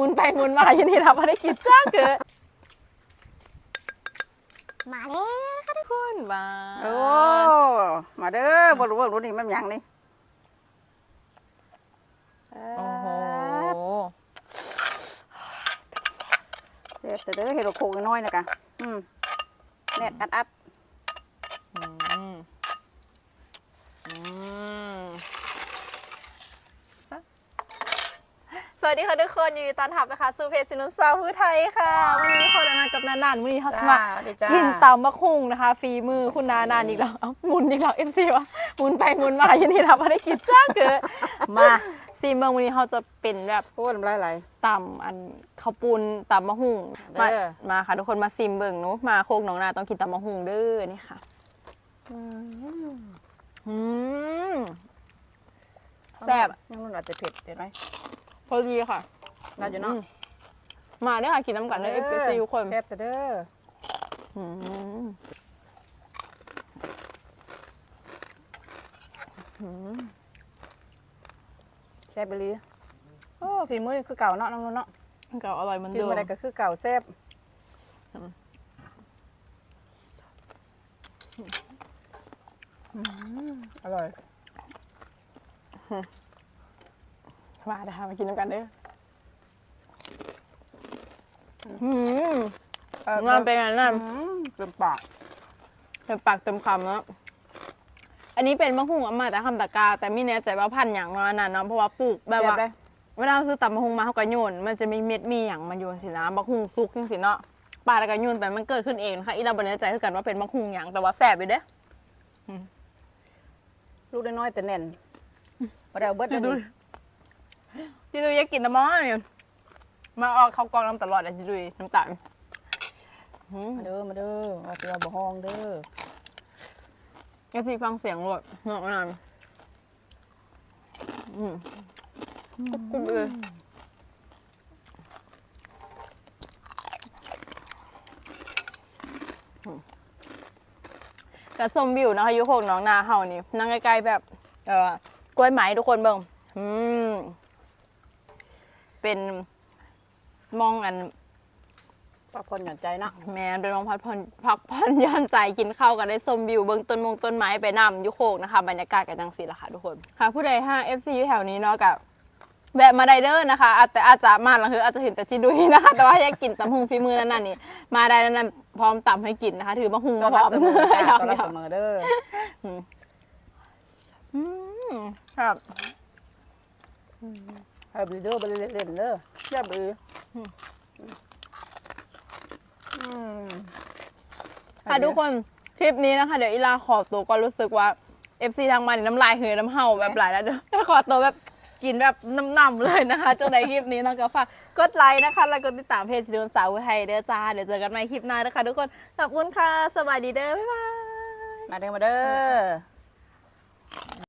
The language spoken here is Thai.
มุนไปหมุนมายินดีรับภารกิจจ้าเกิดมาแล้วค่ะทุกคนคุณบ้าโอ้มาเด้อบรู้ว่ารถนี่มันหยังนี่โอ้โหเสียแต่เด้อเห็ดโคกน้อยๆนะกะอืมแน่นอัดอัดอืมอืม วัสดีค่ะทุกคนยินดีต้อนรับนะคะสู่เพจสินุนสาวผู้ไทยค่ะ วันนี้เขาดานานกับนานานวันนี้เขาสมัครจ้าดีจ้ากินตำมะคุงนะคะฝีมือคุณนานานอีกแล้วเอ้าหมุนอีกแล้วเอฟซีวะหมุนไปหมุนมายินดีรับภารกิจจ้าเกิดมาซีเมืองวันนี้เขาจะเป็นแบบโอ้น้ำลายไหลตำอันข้าวปุ้นตำมะฮุ่งมาเด้อมาค่ะทุกคนมาซิมเบิ่งหนูมาโคกหนองนาต้องกินตำมะฮุ่งเด้อนี่ค่ะอืมแซ่บยังมันอาจจะเผ็ดเห็นไหม พอดีค่ะน่าจะเนาะอืมมาเด้อค่ะกินน้ำกันเด้อเอฟซีทุกคนแซ่บแต่เด้ออืมอืมแซ่บไปเลยโอ้ฝีมือนี่คือเก่าเนาะน้องนุ่นเนาะก็อร่อยเหมือนกินเดิมอะไรก็คือเก่าแซ่บอร่อย มาเด้อค่ะมากินน้ำกันเด้ออืมงานเป็นไงนั่นอืมเต็มปากเต็มปากเต็มคำแล้วอันนี้เป็นมะฮุ่งอามาแต่คำตะกา แต่ไม่แน่ใจว่าพันธุ์อย่างเนาะอันนั้นเนาะเพราะว่าปลูกแบบแซ่บว่าได้เวลาซื้อตำมะฮุ่งมาเขาก็โยนมันจะมีเม็ดมีอย่างมันอยู่สินะมะฮุ่งซุกจังสิเนาะปลาแล้วก็โยนไปมันเกิดขึ้นเองนะคะอีเราบริใจคือกันว่าเป็นมะฮุ่งอย่างแต่ว่าแสบไปเด้อลูกน้อยๆแต่แน่นบ่ได้เอาเบิดจิเลย ดูจิดูอยากกินน้ำมันเนี่ยมาออกเขากองน้ำตลอดเลยจิดูน้ำตาลอืมมาเด้อมาเด้อเอาเตือบ่ห้องเด้อยังสิฟังเสียงรถเนาะนั่นอืมกุ๊บๆเลยกระส้มวิวนะคะอยุโคกหน้องนาเฮานี่นั่งใกล้ๆแบบ เอ่อกล้วยไม้ทุกคนเบิ่งอืม เป็นมองอันพักผ่อนหย่อนใจเนาะแมนเป็นมองพักผ่อนพักผ่อนย่อนใจกินข้าวกันได้ส้มวิวเบิ่งต้นมงต้นไม้ไปนำอยุโคกนะคะ บรรยากาศกันจังสีละค่ะทุกคนค่ะผู้ใดห้า FC อยู่แถวนี้เนาะกับแวะมาไดเดอร์นะคะอาจแต่อาจจะมาหลังคืออาจจะเห็นแต่จิดุยนะคะ แต่ว่าอยากกินตำหุงฝีมือนั่นน่ะนี่มาได้นั่นๆพร้อมตำให้กินนะคะ ถือมะฮุงต้อมานพร้รัอบมเสมอจ้าต้อนรับเดี๋ยวเสมอเด้ออืมครับ ให้บริเด้อไปเล่นๆเด้อแซ่บดีอืมค่ะทุกคนคลิปนี้นะคะ เดี๋ยวอีลาขอตัวก็รู้สึกว่า FC ทางมันน้ำลายเหือน้ำเห่าแบบหลายแล้วเด้อขอตัวแบบกินแบบน้ำๆเลยนะคะจนในคลิปนี้น้องก็ฝากกดไลค์นะคะ แล้วก็ติดตามเพจสิโดนสาวไทยเด้อจ้า เดี๋ยวเจอกันใหม่คลิปหน้านะคะ ทุกคน ขอบคุณค่ะ สวัสดีเด้อ บ๊ายบาย มาเด้อ มาเด้อ